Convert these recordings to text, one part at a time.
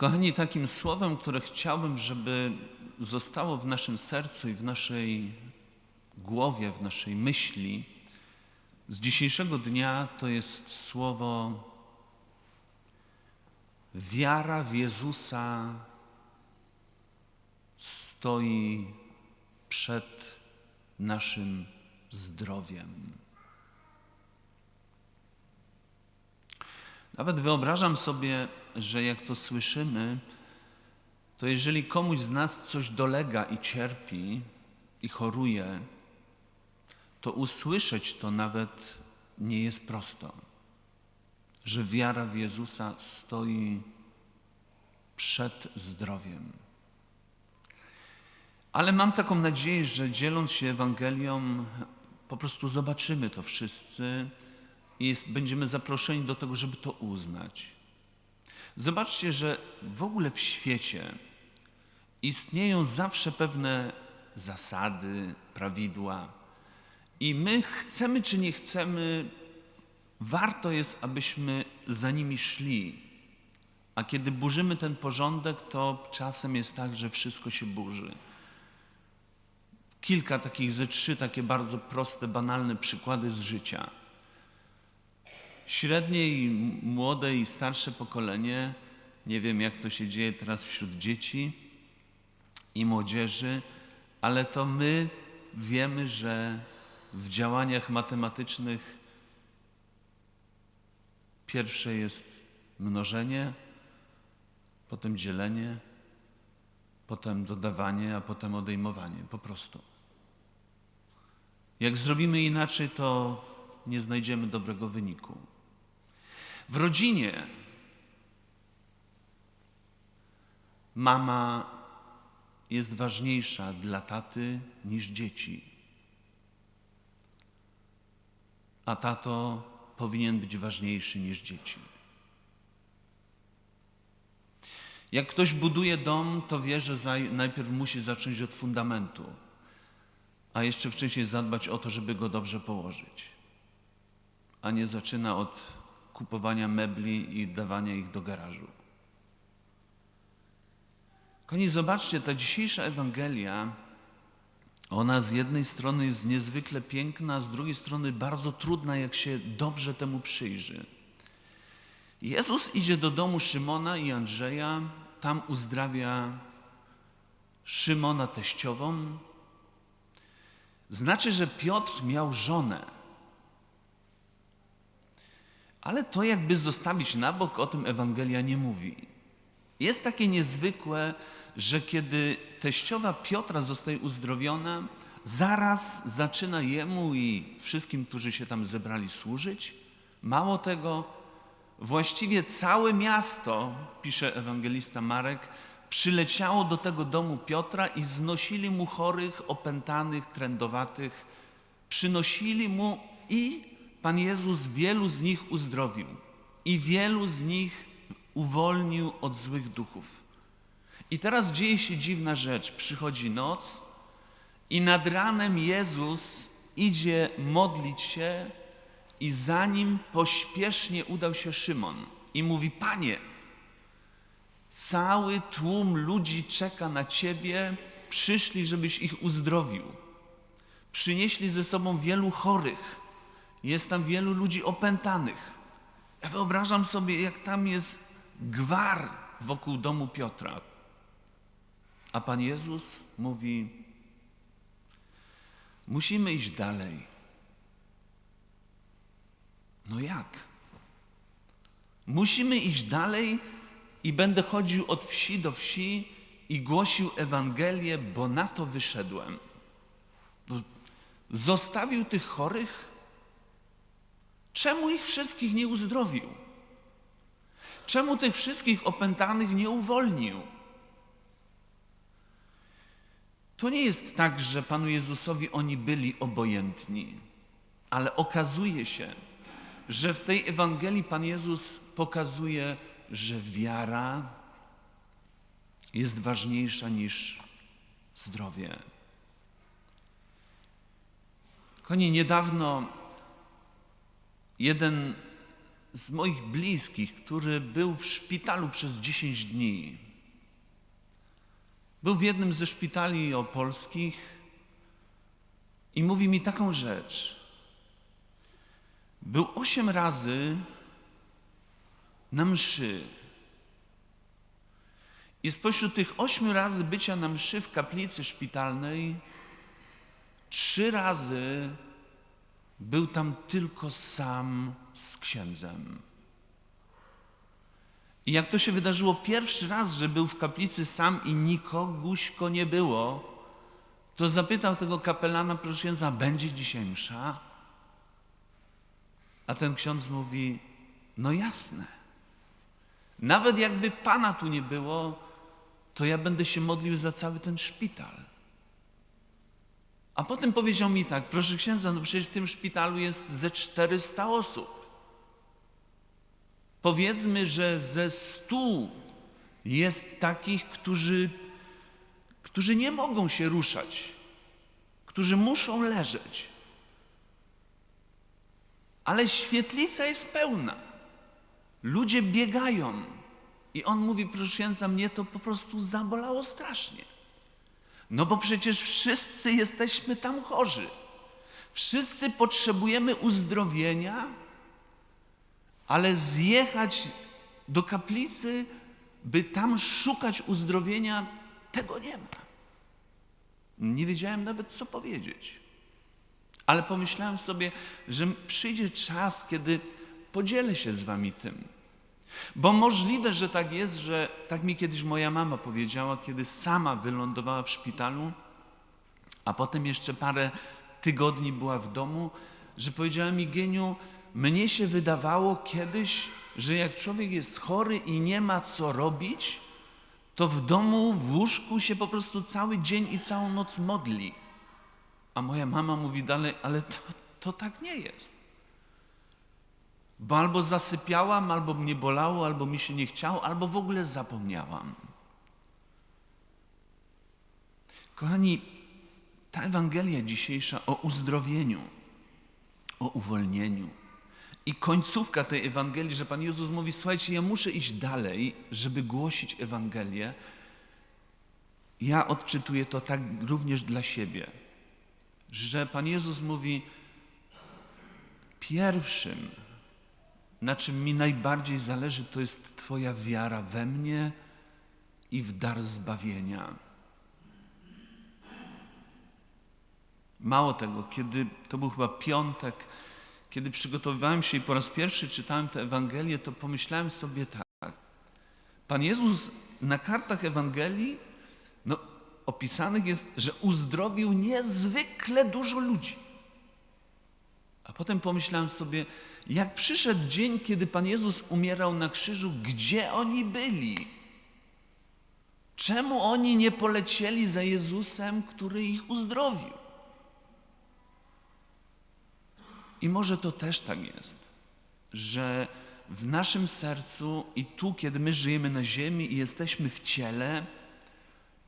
Kochani, takim słowem, które chciałbym, żeby zostało w naszym sercu i w naszej głowie, w naszej myśli, z dzisiejszego dnia to jest słowo wiara w Jezusa stoi przed naszym zdrowiem. Nawet wyobrażam sobie, że jak to słyszymy, to jeżeli komuś z nas coś dolega i cierpi i choruje, to usłyszeć to nawet nie jest prosto, że wiara w Jezusa stoi przed zdrowiem. Ale mam taką nadzieję, że dzieląc się Ewangelią, po prostu zobaczymy to wszyscy i jest, będziemy zaproszeni do tego, żeby to uznać. Zobaczcie, że w ogóle w świecie istnieją zawsze pewne zasady, prawidła, i my chcemy czy nie chcemy, warto jest, abyśmy za nimi szli. A kiedy burzymy ten porządek, to czasem jest tak, że wszystko się burzy. Kilka takich ze trzy takie bardzo proste, banalne przykłady z życia. Średnie i młode i starsze pokolenie, nie wiem jak to się dzieje teraz wśród dzieci i młodzieży, ale to my wiemy, że w działaniach matematycznych pierwsze jest mnożenie, potem dzielenie, potem dodawanie, a potem odejmowanie. Po prostu. Jak zrobimy inaczej, to nie znajdziemy dobrego wyniku. W rodzinie mama jest ważniejsza dla taty niż dzieci. A tato powinien być ważniejszy niż dzieci. Jak ktoś buduje dom, to wie, że najpierw musi zacząć od fundamentu, a jeszcze wcześniej zadbać o to, żeby go dobrze położyć, a nie zaczyna od kupowania mebli i dawania ich do garażu. Koni, zobaczcie, ta dzisiejsza Ewangelia, ona z jednej strony jest niezwykle piękna, a z drugiej strony bardzo trudna, jak się dobrze temu przyjrzy. Jezus idzie do domu Szymona i Andrzeja, tam uzdrawia Szymona teściową. Znaczy, że Piotr miał żonę. Ale to jakby zostawić na bok, o tym Ewangelia nie mówi. Jest takie niezwykłe, że kiedy teściowa Piotra zostaje uzdrowiona, zaraz zaczyna jemu i wszystkim, którzy się tam zebrali, służyć. Mało tego, właściwie całe miasto, pisze ewangelista Marek, przyleciało do tego domu Piotra i znosili mu chorych, opętanych, trędowatych. Przynosili mu i Pan Jezus wielu z nich uzdrowił i wielu z nich uwolnił od złych duchów. I teraz dzieje się dziwna rzecz. Przychodzi noc i nad ranem Jezus idzie modlić się i za nim pośpiesznie udał się Szymon i mówi: Panie, cały tłum ludzi czeka na Ciebie, przyszli, żebyś ich uzdrowił. Przynieśli ze sobą wielu chorych jest tam wielu ludzi opętanych. Ja wyobrażam sobie, jak tam jest gwar wokół domu Piotra. A Pan Jezus mówi: Musimy iść dalej. No jak? Musimy iść dalej i będę chodził od wsi do wsi i głosił Ewangelię, bo na to wyszedłem. No, zostawił tych chorych Czemu ich wszystkich nie uzdrowił? Czemu tych wszystkich opętanych nie uwolnił? To nie jest tak, że Panu Jezusowi oni byli obojętni, ale okazuje się, że w tej Ewangelii Pan Jezus pokazuje, że wiara jest ważniejsza niż zdrowie. Koni, niedawno Jeden z moich bliskich, który był w szpitalu przez 10 dni. Był w jednym ze szpitali opolskich i mówi mi taką rzecz. Był osiem razy na mszy. I spośród tych ośmiu razy bycia na mszy w kaplicy szpitalnej, trzy razy był tam tylko sam z księdzem. I jak to się wydarzyło pierwszy raz, że był w kaplicy sam i nikoguśko nie było, to zapytał tego kapelana, proszę księdza, będzie dzisiaj msza? A ten ksiądz mówi, no jasne. Nawet jakby Pana tu nie było, to ja będę się modlił za cały ten szpital. A potem powiedział mi tak, proszę księdza, no przecież w tym szpitalu jest ze 400 osób. Powiedzmy, że ze 100 jest takich, którzy, którzy nie mogą się ruszać, którzy muszą leżeć. Ale świetlica jest pełna. Ludzie biegają. I on mówi, proszę księdza, mnie to po prostu zabolało strasznie. No bo przecież wszyscy jesteśmy tam chorzy. Wszyscy potrzebujemy uzdrowienia, ale zjechać do kaplicy, by tam szukać uzdrowienia, tego nie ma. Nie wiedziałem nawet, co powiedzieć. Ale pomyślałem sobie, że przyjdzie czas, kiedy podzielę się z wami tym. Bo możliwe, że tak jest, że tak mi kiedyś moja mama powiedziała, kiedy sama wylądowała w szpitalu, a potem jeszcze parę tygodni była w domu, że powiedziała mi, Geniu, mnie się wydawało kiedyś, że jak człowiek jest chory i nie ma co robić, to w domu, w łóżku się po prostu cały dzień i całą noc modli. A moja mama mówi dalej, ale to, to tak nie jest. Bo albo zasypiałam, albo mnie bolało, albo mi się nie chciało, albo w ogóle zapomniałam. Kochani, ta Ewangelia dzisiejsza o uzdrowieniu, o uwolnieniu i końcówka tej Ewangelii, że Pan Jezus mówi, słuchajcie, ja muszę iść dalej, żeby głosić Ewangelię. Ja odczytuję to tak również dla siebie, że Pan Jezus mówi, pierwszym, na czym mi najbardziej zależy, to jest Twoja wiara we mnie i w dar zbawienia. Mało tego, kiedy to był chyba piątek, kiedy przygotowywałem się i po raz pierwszy czytałem tę Ewangelię, to pomyślałem sobie tak. Pan Jezus na kartach Ewangelii no, opisanych jest, że uzdrowił niezwykle dużo ludzi. A potem pomyślałem sobie, jak przyszedł dzień, kiedy Pan Jezus umierał na krzyżu, gdzie oni byli? Czemu oni nie polecieli za Jezusem, który ich uzdrowił? I może to też tak jest, że w naszym sercu i tu, kiedy my żyjemy na ziemi i jesteśmy w ciele,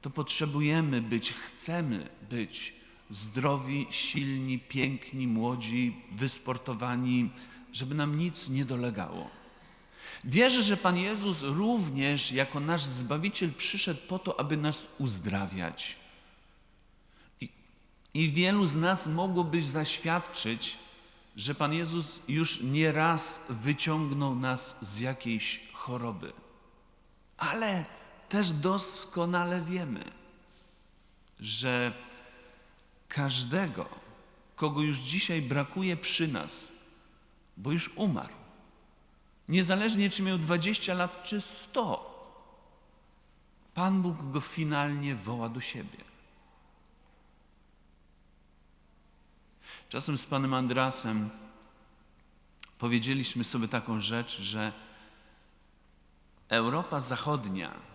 to potrzebujemy być, chcemy być zdrowi, silni, piękni, młodzi, wysportowani, żeby nam nic nie dolegało. Wierzę, że Pan Jezus również jako nasz Zbawiciel przyszedł po to, aby nas uzdrawiać. I, i wielu z nas mogłoby zaświadczyć, że Pan Jezus już nie raz wyciągnął nas z jakiejś choroby. Ale też doskonale wiemy, że każdego, kogo już dzisiaj brakuje przy nas, bo już umarł, niezależnie czy miał 20 lat czy 100, Pan Bóg go finalnie woła do siebie. Czasem z panem Andrasem powiedzieliśmy sobie taką rzecz, że Europa Zachodnia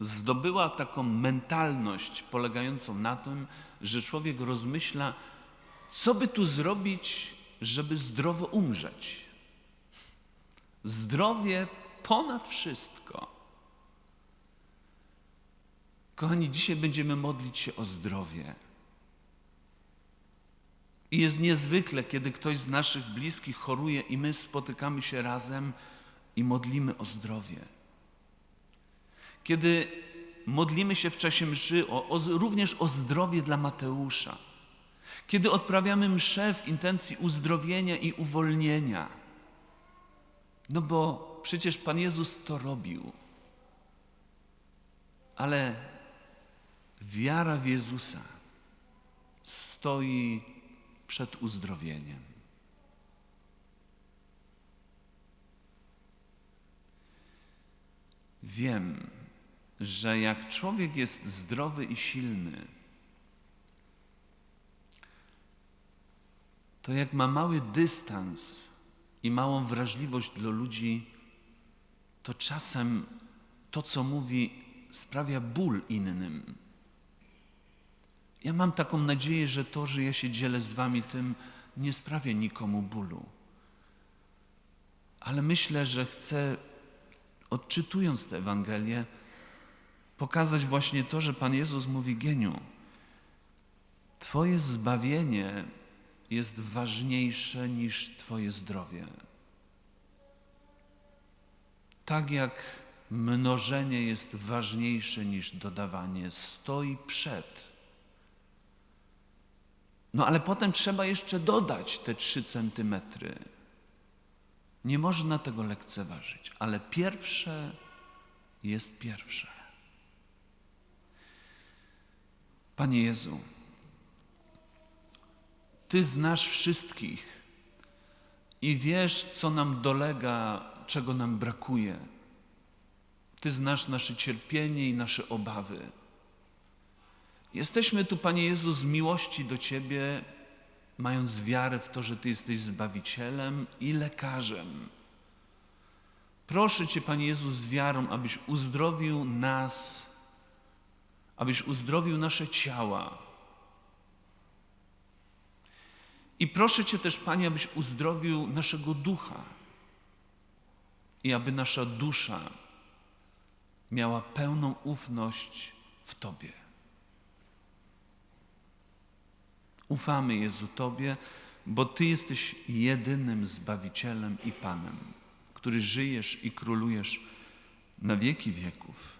zdobyła taką mentalność polegającą na tym, że człowiek rozmyśla, co by tu zrobić, żeby zdrowo umrzeć. Zdrowie ponad wszystko. Kochani, dzisiaj będziemy modlić się o zdrowie. I jest niezwykle, kiedy ktoś z naszych bliskich choruje i my spotykamy się razem i modlimy o zdrowie. Kiedy modlimy się w czasie mszy o, o, również o zdrowie dla Mateusza. Kiedy odprawiamy mszę w intencji uzdrowienia i uwolnienia. No bo przecież Pan Jezus to robił. Ale wiara w Jezusa stoi przed uzdrowieniem. Wiem, że jak człowiek jest zdrowy i silny, to jak ma mały dystans i małą wrażliwość dla ludzi, to czasem to, co mówi, sprawia ból innym. Ja mam taką nadzieję, że to, że ja się dzielę z Wami tym, nie sprawia nikomu bólu. Ale myślę, że chcę, odczytując tę Ewangelię, pokazać właśnie to, że Pan Jezus mówi Geniu, Twoje zbawienie jest ważniejsze niż Twoje zdrowie. Tak jak mnożenie jest ważniejsze niż dodawanie, stoi przed. No ale potem trzeba jeszcze dodać te trzy centymetry. Nie można tego lekceważyć, ale pierwsze jest pierwsze. Panie Jezu, Ty znasz wszystkich i wiesz, co nam dolega, czego nam brakuje. Ty znasz nasze cierpienie i nasze obawy. Jesteśmy tu, Panie Jezu, z miłości do Ciebie, mając wiarę w to, że Ty jesteś Zbawicielem i lekarzem. Proszę Cię, Panie Jezu, z wiarą, abyś uzdrowił nas, abyś uzdrowił nasze ciała. I proszę Cię też, Panie, abyś uzdrowił naszego ducha i aby nasza dusza miała pełną ufność w Tobie. Ufamy Jezu Tobie, bo Ty jesteś jedynym Zbawicielem i Panem, który żyjesz i królujesz na wieki wieków.